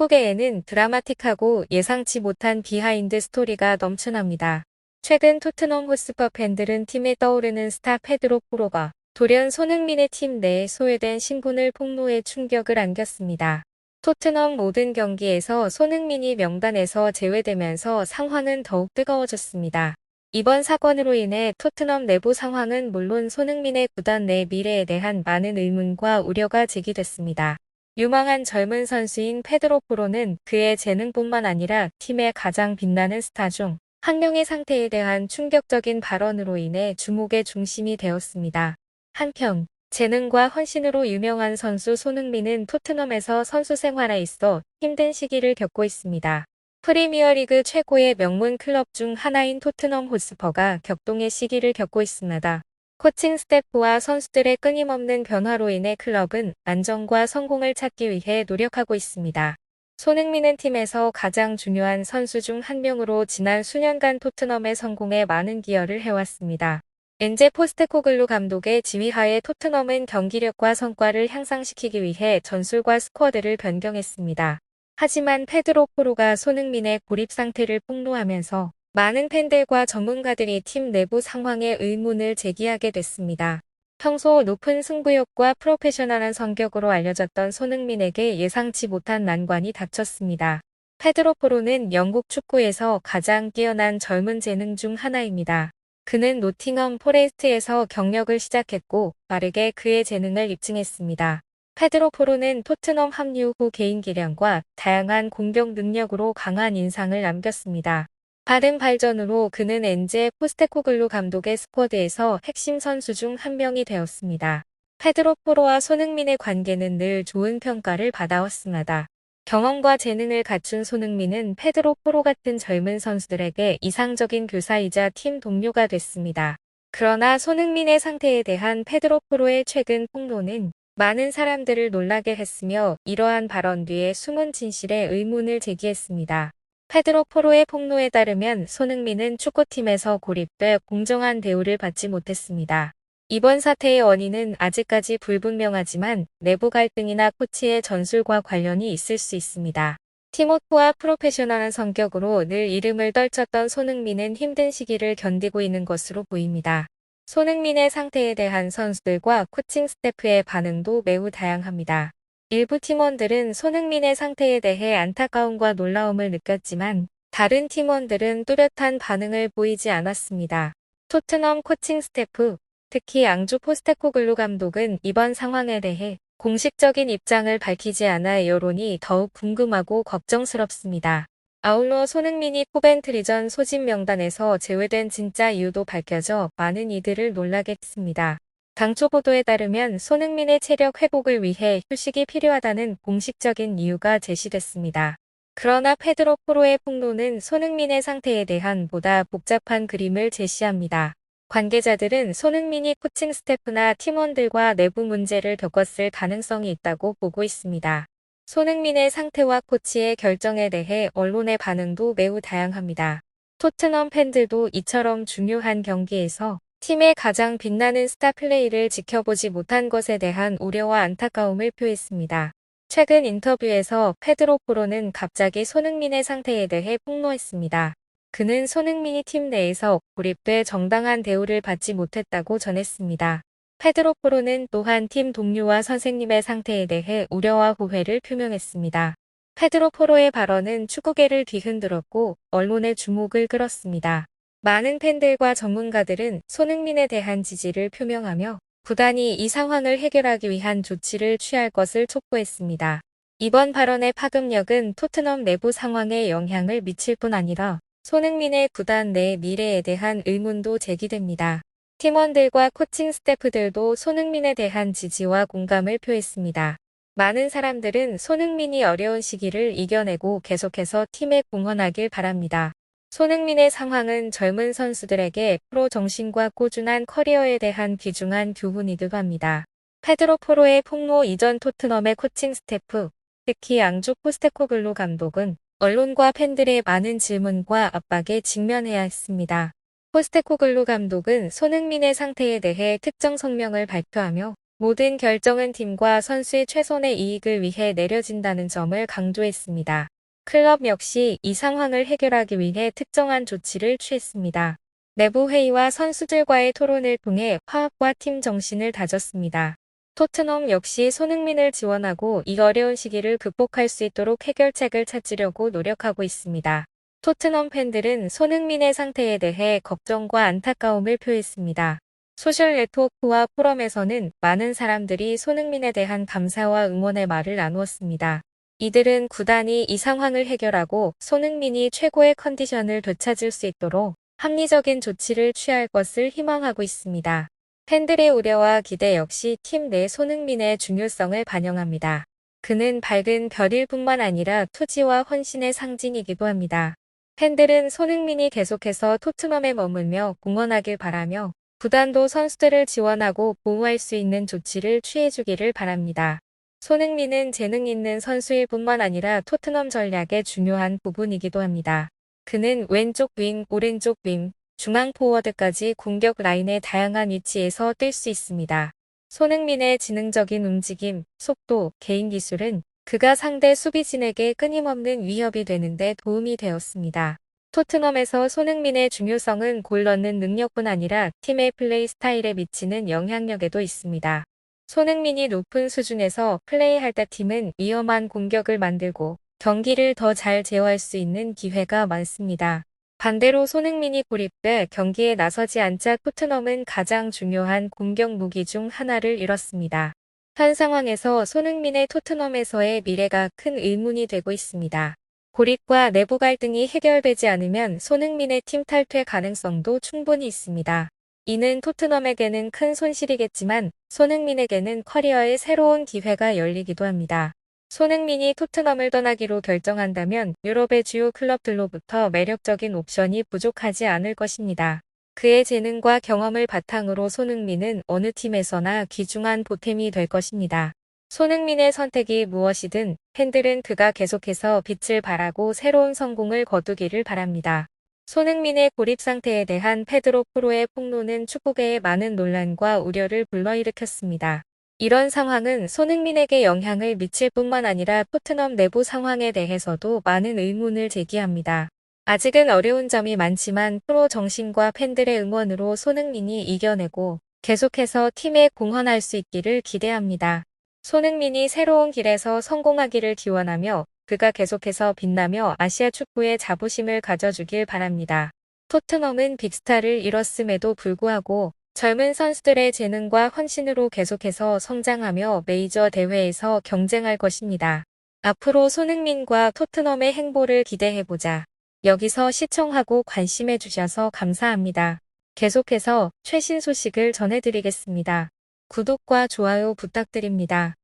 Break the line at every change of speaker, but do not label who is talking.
축구계에는 드라마틱하고 예상치 못한 비하인드 스토리가 넘쳐납니다. 최근 토트넘 호스퍼 팬들은 팀에 떠오르는 스타 페드로 포로가 돌연 손흥민의 팀 내에 소외된 신분을 폭로해 충격을 안겼습니다. 토트넘 모든 경기에서 손흥민이 명단에서 제외되면서 상황은 더욱 뜨거워졌습니다. 이번 사건으로 인해 토트넘 내부 상황은 물론 손흥민의 구단 내 미래에 대한 많은 의문과 우려가 제기됐습니다. 유망한 젊은 선수인 페드로 포로는 그의 재능뿐만 아니라 팀의 가장 빛나는 스타 중 한 명의 상태에 대한 충격적인 발언으로 인해 주목의 중심이 되었습니다. 한편 재능과 헌신으로 유명한 선수 손흥민은 토트넘에서 선수 생활에 있어 힘든 시기를 겪고 있습니다. 프리미어리그 최고의 명문 클럽 중 하나인 토트넘 호스퍼가 격동의 시기를 겪고 있습니다. 코칭 스태프와 선수들의 끊임없는 변화로 인해 클럽은 안정과 성공을 찾기 위해 노력하고 있습니다. 손흥민은 팀에서 가장 중요한 선수 중 한 명으로 지난 수년간 토트넘의 성공에 많은 기여를 해왔습니다. 엔제 포스테코글루 감독의 지휘하에 토트넘은 경기력과 성과를 향상시키기 위해 전술과 스쿼드를 변경했습니다. 하지만 페드로 포로가 손흥민의 고립 상태를 폭로하면서 많은 팬들과 전문가들이 팀 내부 상황에 의문을 제기하게 됐습니다. 평소 높은 승부욕과 프로페셔널한 성격으로 알려졌던 손흥민에게 예상치 못한 난관이 닥쳤습니다. 페드로 포로는 영국 축구에서 가장 뛰어난 젊은 재능 중 하나입니다. 그는 노팅엄 포레스트에서 경력을 시작했고 빠르게 그의 재능을 입증했습니다. 페드로 포로는 토트넘 합류 후 개인 기량과 다양한 공격 능력으로 강한 인상을 남겼습니다. 빠른 발전으로 그는 엔제 포스테코글루 감독의 스쿼드에서 핵심 선수 중 한 명이 되었습니다. 페드로 포로와 손흥민의 관계는 늘 좋은 평가를 받아왔습니다. 경험과 재능을 갖춘 손흥민은 페드로 포로 같은 젊은 선수들에게 이상적인 교사이자 팀 동료가 됐습니다. 그러나 손흥민의 상태에 대한 페드로 포로의 최근 폭로는 많은 사람들을 놀라게 했으며 이러한 발언 뒤에 숨은 진실에 의문을 제기했습니다. 페드로 포로의 폭로에 따르면 손흥민은 축구팀에서 고립돼 공정한 대우를 받지 못했습니다. 이번 사태의 원인은 아직까지 불분명하지만 내부 갈등이나 코치의 전술과 관련이 있을 수 있습니다. 팀워크와 프로페셔널한 성격으로 늘 이름을 떨쳤던 손흥민은 힘든 시기를 견디고 있는 것으로 보입니다. 손흥민의 상태에 대한 선수들과 코칭 스태프의 반응도 매우 다양합니다. 일부 팀원들은 손흥민의 상태에 대해 안타까움과 놀라움을 느꼈지만 다른 팀원들은 뚜렷한 반응을 보이지 않았습니다. 토트넘 코칭 스태프, 특히 앙주 포스테코글루 감독은 이번 상황에 대해 공식적인 입장을 밝히지 않아 여론이 더욱 궁금하고 걱정스럽습니다. 아울러 손흥민이 코벤트리전 소집 명단에서 제외된 진짜 이유도 밝혀져 많은 이들을 놀라게 했습니다. 당초 보도에 따르면 손흥민의 체력 회복을 위해 휴식이 필요하다는 공식적인 이유가 제시됐습니다. 그러나 페드로 포로의 폭로는 손흥민의 상태에 대한 보다 복잡한 그림을 제시합니다. 관계자들은 손흥민이 코칭 스태프나 팀원들과 내부 문제를 겪었을 가능성이 있다고 보고 있습니다. 손흥민의 상태와 코치의 결정에 대해 언론의 반응도 매우 다양합니다. 토트넘 팬들도 이처럼 중요한 경기에서 팀의 가장 빛나는 스타 플레이를 지켜보지 못한 것에 대한 우려와 안타까움을 표했습니다. 최근 인터뷰에서 페드로 포로는 갑자기 손흥민의 상태에 대해 폭로했습니다. 그는 손흥민이 팀 내에서 고립돼 정당한 대우를 받지 못했다고 전했습니다. 페드로 포로는 또한 팀 동료와 선생님의 상태에 대해 우려와 후회를 표명했습니다. 페드로 포로의 발언은 축구계를 뒤흔들었고 언론의 주목을 끌었습니다. 많은 팬들과 전문가들은 손흥민에 대한 지지를 표명하며 구단이 이 상황을 해결하기 위한 조치를 취할 것을 촉구했습니다. 이번 발언의 파급력은 토트넘 내부 상황에 영향을 미칠 뿐 아니라 손흥민의 구단 내 미래에 대한 의문도 제기됩니다. 팀원들과 코칭 스태프들도 손흥민에 대한 지지와 공감을 표했습니다. 많은 사람들은 손흥민이 어려운 시기를 이겨내고 계속해서 팀에 공헌하길 바랍니다. 손흥민의 상황은 젊은 선수들에게 프로 정신과 꾸준한 커리어에 대한 귀중한 교훈이기도 합니다. 페드로 포로의 폭로 이전 토트넘의 코칭 스태프, 특히 앙주 포스테코글루 감독은 언론과 팬들의 많은 질문과 압박에 직면해야 했습니다. 포스테코글루 감독은 손흥민의 상태에 대해 특정 성명을 발표하며 모든 결정은 팀과 선수의 최선의 이익을 위해 내려진다는 점을 강조했습니다. 클럽 역시 이 상황을 해결하기 위해 특정한 조치를 취했습니다. 내부 회의와 선수들과의 토론을 통해 화합과 팀 정신을 다졌습니다. 토트넘 역시 손흥민을 지원하고 이 어려운 시기를 극복할 수 있도록 해결책을 찾으려고 노력하고 있습니다. 토트넘 팬들은 손흥민의 상태에 대해 걱정과 안타까움을 표했습니다. 소셜 네트워크와 포럼에서는 많은 사람들이 손흥민에 대한 감사와 응원의 말을 나누었습니다. 이들은 구단이 이 상황을 해결하고 손흥민이 최고의 컨디션을 되찾을 수 있도록 합리적인 조치를 취할 것을 희망하고 있습니다. 팬들의 우려와 기대 역시 팀 내 손흥민의 중요성을 반영합니다. 그는 밝은 별일 뿐만 아니라 투지와 헌신의 상징이기도 합니다. 팬들은 손흥민이 계속해서 토트넘에 머물며 공헌하길 바라며 구단도 선수들을 지원하고 보호할 수 있는 조치를 취해주기를 바랍니다. 손흥민은 재능 있는 선수일 뿐만 아니라 토트넘 전략의 중요한 부분이기도 합니다. 그는 왼쪽 윙, 오른쪽 윙, 중앙 포워드까지 공격 라인의 다양한 위치에서 뛸 수 있습니다. 손흥민의 지능적인 움직임, 속도, 개인 기술은 그가 상대 수비진에게 끊임없는 위협이 되는데 도움이 되었습니다. 토트넘에서 손흥민의 중요성은 골 넣는 능력뿐 아니라 팀의 플레이 스타일에 미치는 영향력에도 있습니다. 손흥민이 높은 수준에서 플레이할 때 팀은 위험한 공격을 만들고 경기를 더 잘 제어할 수 있는 기회가 많습니다. 반대로 손흥민이 고립돼 경기에 나서지 않자 토트넘은 가장 중요한 공격 무기 중 하나를 잃었습니다. 현 상황에서 손흥민의 토트넘에서의 미래가 큰 의문이 되고 있습니다. 고립과 내부 갈등이 해결되지 않으면 손흥민의 팀 탈퇴 가능성도 충분히 있습니다. 이는 토트넘에게는 큰 손실이겠지만 손흥민에게는 커리어의 새로운 기회가 열리기도 합니다. 손흥민이 토트넘을 떠나기로 결정한다면 유럽의 주요 클럽들로부터 매력적인 옵션이 부족하지 않을 것입니다. 그의 재능과 경험을 바탕으로 손흥민은 어느 팀에서나 귀중한 보탬이 될 것입니다. 손흥민의 선택이 무엇이든 팬들은 그가 계속해서 빛을 발하고 새로운 성공을 거두기를 바랍니다. 손흥민의 고립 상태에 대한 페드로 프로의 폭로는 축구계에 많은 논란과 우려를 불러일으켰습니다. 이런 상황은 손흥민에게 영향을 미칠 뿐만 아니라 토트넘 내부 상황에 대해서도 많은 의문을 제기합니다. 아직은 어려운 점이 많지만 프로 정신과 팬들의 응원으로 손흥민이 이겨내고 계속해서 팀에 공헌할 수 있기를 기대합니다. 손흥민이 새로운 길에서 성공하기를 기원하며 그가 계속해서 빛나며 아시아 축구의 자부심을 가져주길 바랍니다. 토트넘은 빅스타를 잃었음에도 불구하고 젊은 선수들의 재능과 헌신으로 계속해서 성장하며 메이저 대회에서 경쟁할 것입니다. 앞으로 손흥민과 토트넘의 행보를 기대해보자. 여기서 시청하고 관심해주셔서 감사합니다. 계속해서 최신 소식을 전해드리겠습니다. 구독과 좋아요 부탁드립니다.